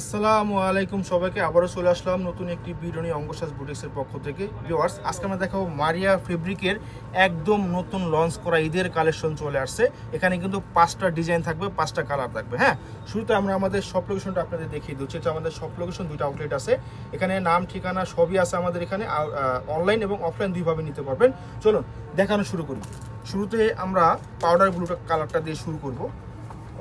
আসসালামু আলাইকুম সবাইকে, আবারও চলে আসলাম নতুন একটি নিয়ে অঙ্গসাজ বুটিক্সের পক্ষ থেকে। ভিউয়ার্স, আজকে আমরা দেখাবো মারিয়া ফেব্রিকের একদম নতুন লঞ্চ করা ঈদের কালেকশন চলে আসছে। এখানে কিন্তু পাঁচটা ডিজাইন থাকবে, পাঁচটা কালার থাকবে হ্যাঁ? শুরুতে আমরা আমাদের সব লোকেশনটা আপনাদের দেখিয়ে দিচ্ছি। এটা আমাদের সব লোকেশন দুইটা আউটলেট আছে। এখানে নাম, ঠিকানা সবই আছে আমাদের এখানে অনলাইন এবং অফলাইন দুইভাবে নিতে পারবেন। চলুন, দেখানো শুরু করি। শুরুতে আমরা পাউডার ব্লুটা কালারটা দিয়ে শুরু করব।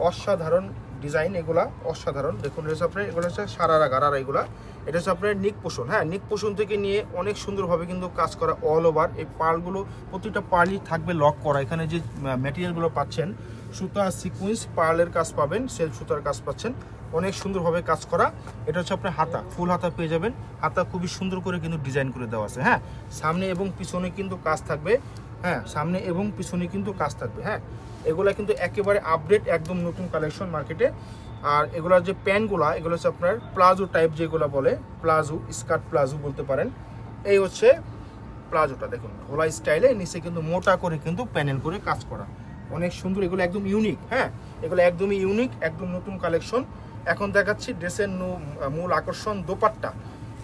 অসাধারণ ডিজাইন এগুলা অসাধারণ। দেখুন, এটা আপনার, এগুলো হচ্ছে সারারা গারারা এগুলা। এটা হচ্ছে আপনার নিক পোষণ। হ্যাঁ নিক পোষণ থেকে নিয়ে অনেক সুন্দরভাবে কিন্তু কাজ করা অল ওভার এই পালগুলো, প্রতিটা পালই থাকবে লক করা। এখানে যে ম্যাটেরিয়ালগুলো পাচ্ছেন, সুতা সিকুয়েন্স পার্লের কাজ পাবেন সেলফ সুতার কাজ পাচ্ছেন। অনেক সুন্দরভাবে কাজ করা। এটা হচ্ছে আপনার হাতা, ফুল হাতা পেয়ে যাবেন। হাতা খুবই সুন্দর করে কিন্তু ডিজাইন করে দেওয়া আছে। হ্যাঁ সামনে এবং পিছনে কিন্তু কাজ থাকবে। হ্যাঁ সামনে এবং পিছনে কিন্তু কাজ থাকবে হ্যাঁ। এগুলা কিন্তু একেবারে আপডেট একদম নতুন কালেকশন মার্কেটে আর এগুলার যে প্যান্টগুলা এগুলো হচ্ছে আপনার প্লাজো টাইপ যেগুলো বলে, প্লাজো, স্কার্ট প্লাজো বলতে পারেন। এই হচ্ছে প্লাজোটা, দেখুন হোলা স্টাইলে নিচে কিন্তু মোটা করে কিন্তু প্যানেল করে কাজ করা। অনেক সুন্দর, এগুলো একদম ইউনিক হ্যাঁ। এগুলো একদমই ইউনিক একদম নতুন কালেকশন এখন দেখাচ্ছি ড্রেসের মূল আকর্ষণ দোপাট্টা।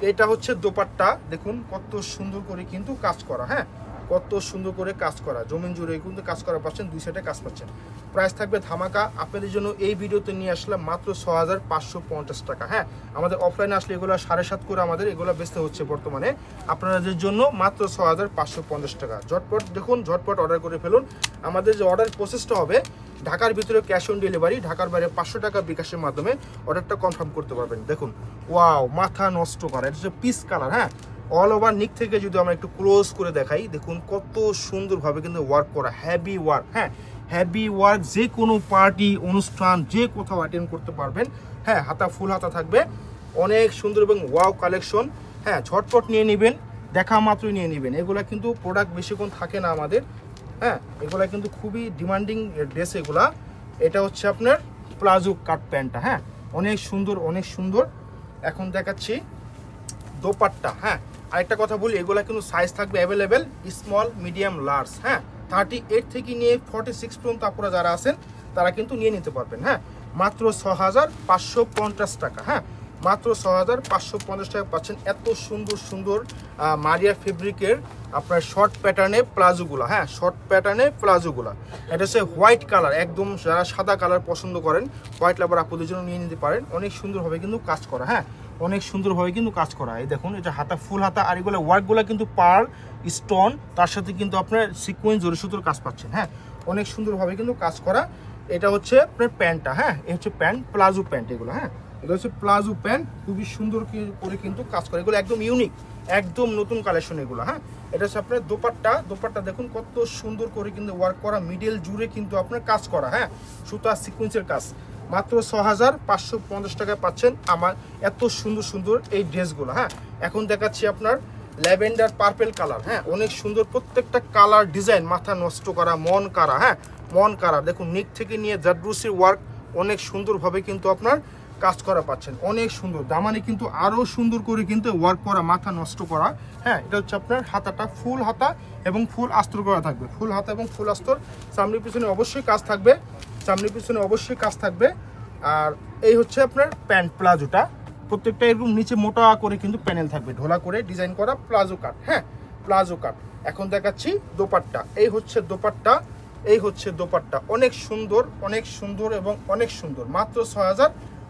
এটা হচ্ছে দোপাট্টা, দেখুন, কত সুন্দর করে কিন্তু কাজ করা হ্যাঁ। কত সুন্দর করে কাজ করা, জমিন জুড়ে কিন্তু কাজ করা পাচ্ছেন, দুই সাইডে কাজ পাচ্ছেন। প্রাইস থাকবে ধামাকা, আপনাদের জন্য এই ভিডিওতে নিয়ে আসলাম মাত্র ছ হাজার পাঁচশো পঞ্চাশ টাকা হ্যাঁ? আমাদের অফলাইনে আসলে এগুলো সাড়ে সাত করে আমাদের এগুলো বেচতে হচ্ছে বর্তমানে। আপনাদের জন্য মাত্র ছ হাজার পাঁচশো পঞ্চাশ টাকা। ঝটপট দেখুন, ঝটপট অর্ডার করে ফেলুন। আমাদের যে অর্ডার প্রসেসটা হবে, ঢাকার ভিতরে ক্যাশ অন ডেলিভারি ঢাকার বাইরে পাঁচশো টাকা বিকাশের মাধ্যমে অর্ডারটা কনফার্ম করতে পারবেন। দেখুন ওয়াও মাথা নষ্ট করা, এটা হচ্ছে পিস কালার হ্যাঁ? অল ওভার নিক থেকে যদি আমরা একটু ক্লোজ করে দেখাই, দেখুন কত সুন্দরভাবে কিন্তু ওয়ার্ক করা হ্যাভি ওয়ার্ক হ্যাঁ? হ্যাভি ওয়ার্ক যে কোনো পার্টি অনুষ্ঠান, যে কোথাও অ্যাটেন্ড করতে পারবেন হ্যাঁ হাতা ফুল হাতা থাকবে। অনেক সুন্দর এবং ওয়াও কালেকশন হ্যাঁ ঝটপট নিয়ে নেবেন, দেখা মাত্রই নিয়ে নেবেন। এগুলো কিন্তু প্রোডাক্ট বেশিক্ষণ থাকে না আমাদের হ্যাঁ? এগুলো কিন্তু খুবই ডিমান্ডিং ড্রেস এগুলা। এটা হচ্ছে আপনার প্লাজো কাট প্যান্টটা হ্যাঁ? অনেক সুন্দর অনেক সুন্দর। এখন দেখাচ্ছি দোপাট্টা হ্যাঁ? আরেকটা কথা বলি, এগুলা কিন্তু সাইজ থাকবে অ্যাভেলেবেল স্মল মিডিয়াম লার্জ হ্যাঁ? থার্টি এইট থেকে নিয়ে ফর্টি সিক্স পর্যন্ত আপনারা যারা আছেন, তারা কিন্তু নিয়ে নিতে পারবেন হ্যাঁ? মাত্র ছ হাজার পাঁচশো পঞ্চাশ টাকা হ্যাঁ? মাত্র ছ হাজার পাঁচশো পঞ্চাশ টাকা পাচ্ছেন এত সুন্দর সুন্দর মারিয়া ফেব্রিকের আপনার শর্ট প্যাটার্নে প্লাজোগুলো হ্যাঁ? শর্ট প্যাটার্নে প্লাজোগুলো। এটা হচ্ছে হোয়াইট কালার একদম যারা সাদা কালার পছন্দ করেন হোয়াইট লাভার আপনাদের জন্য নিয়ে নিতে পারেন, অনেক সুন্দরভাবে কিন্তু কাজ করা হ্যাঁ? অনেক সুন্দরভাবে কিন্তু কাজ করা এই দেখুন এটা হাতা, ফুল হাতা, আর এগুলো ওয়ার্কগুলো কিন্তু পার স্টোন, তার সাথে কিন্তু আপনার সিকোয়েন্স জরি সুতোর কাজ পাচ্ছেন হ্যাঁ? অনেক সুন্দরভাবে কিন্তু কাজ করা। এটা হচ্ছে আপনার প্যান্টটা হ্যাঁ? এ হচ্ছে প্যান্ট, প্লাজো প্যান্ট এগুলো হ্যাঁ? এটা হচ্ছে প্লাজো প্যান্ট, খুবই সুন্দর করে কিন্তু কাজ করে। এগুলো একদম ইউনিক একদম নতুন কালেকশন এগুলো হ্যাঁ? এটা হচ্ছে আপনার দোপাট্টা দোপাট্টা দেখুন কত সুন্দর করে কিন্তু ওয়ার্ক করা মিডল জুড়ে কিন্তু আপনার কাজ করা হ্যাঁ? সুতা সিকুয়েন্সের কাজ। মাত্র ছ হাজার পাঁচশো পঞ্চাশ টাকায় পাচ্ছেন আমার এত সুন্দর সুন্দর এই ড্রেসগুলো হ্যাঁ? এখন দেখাচ্ছি আপনার ল্যাভেন্ডার পার্পেল কালার হ্যাঁ? অনেক সুন্দর প্রত্যেকটা কালার ডিজাইন, মাথা নষ্ট করা, মন কারা হ্যাঁ? মন কারা। দেখুন, নিক থেকে নিয়ে জাড্রুসির ওয়ার্ক অনেক সুন্দরভাবে কিন্তু আপনার কাজ করা পাচ্ছেন। অনেক সুন্দর। দামানে কিন্তু আরও সুন্দর করে কিন্তু ওয়ার্ক করা, মাথা নষ্ট করা হ্যাঁ? এটা হচ্ছে আপনার হাতাটা ফুল হাতা এবং ফুল আস্তর করা থাকবে। ফুল হাতা এবং ফুল আস্তর সামনের পিছনে অবশ্যই কাজ থাকবে। সামনের পিছনে অবশ্যই কাজ থাকবে। আর এই হচ্ছে আপনার প্যান্ট প্লাজোটা। প্রত্যেকটা এরকম নিচে মোটা করে কিন্তু প্যানেল থাকবে। ঢোলা করে ডিজাইন করা প্লাজো কাট হ্যাঁ? Palazzo cut. এখন দেখাচ্ছি দোপাট্টা। এই হচ্ছে দোপাট্টা, এই হচ্ছে দোপাট্টা। অনেক সুন্দর অনেক সুন্দর এবং অনেক সুন্দর। মাত্র ছয় হাজার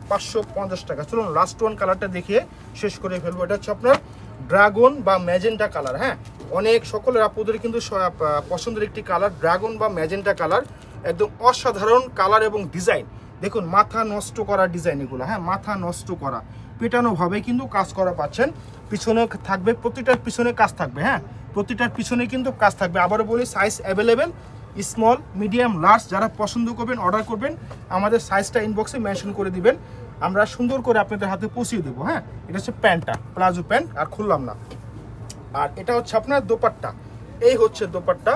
পাঁচশো পঞ্চাশ টাকা। চলুন লাস্ট ওয়ান কালারটা দেখিয়ে শেষ করে ফেলব। এটা হচ্ছে আপনার ড্রাগন বা ম্যাজেন্টা কালার হ্যাঁ? অনেক সকলের আপুদের কিন্তু পছন্দের একটি কালার ড্রাগন বা ম্যাজেন্টা কালার একদম অসাধারণ কালার এবং ডিজাইন। দেখুন, মাথা নষ্ট করা ডিজাইন এগুলো হ্যাঁ মাথা নষ্ট করা। পেটানো ভাবে কিন্তু কাজ করা পাচ্ছেন। পিছনে থাকবে, প্রতিটার পিছনে কাজ থাকবে হ্যাঁ প্রতিটার পিছনে কিন্তু কাজ থাকবে। আবারও বলি size available small medium large যারা পছন্দ করবেন অর্ডার করবেন, আমাদের সাইজটা ইনবক্সে মেনশন করে দিবেন। আমরা সুন্দর করে আপনাদের হাতে পৌঁছিয়ে দেবো হ্যাঁ এটা হচ্ছে প্যান্টটা, প্লাজো প্যান্ট, আর খুললাম না। আর এটা হচ্ছে আপনার দোপাট্টা। এই হচ্ছে দোপাট্টা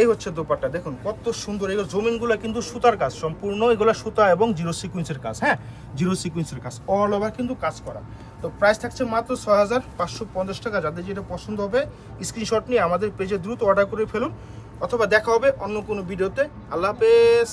এই হচ্ছে দোপাট্টা। দেখুন, কত সুন্দর। এগুলো জমিনগুলো কিন্তু সুতার কাজ, সম্পূর্ণ এগুলো সুতা এবং জিরো সিকুয়েন্সের কাজ হ্যাঁ? জিরো সিকুয়েন্সের কাজ অল ওভার কিন্তু কাজ করা। তো প্রাইস থাকছে মাত্র ছয় হাজার পাঁচশো পঞ্চাশ টাকা। যাদের যেটা পছন্দ হবে স্ক্রিনশট নিয়ে আমাদের পেজে দ্রুত অর্ডার করে ফেলুন, অথবা দেখা হবে অন্য কোনো ভিডিওতে আল্লাহ হাফেজ।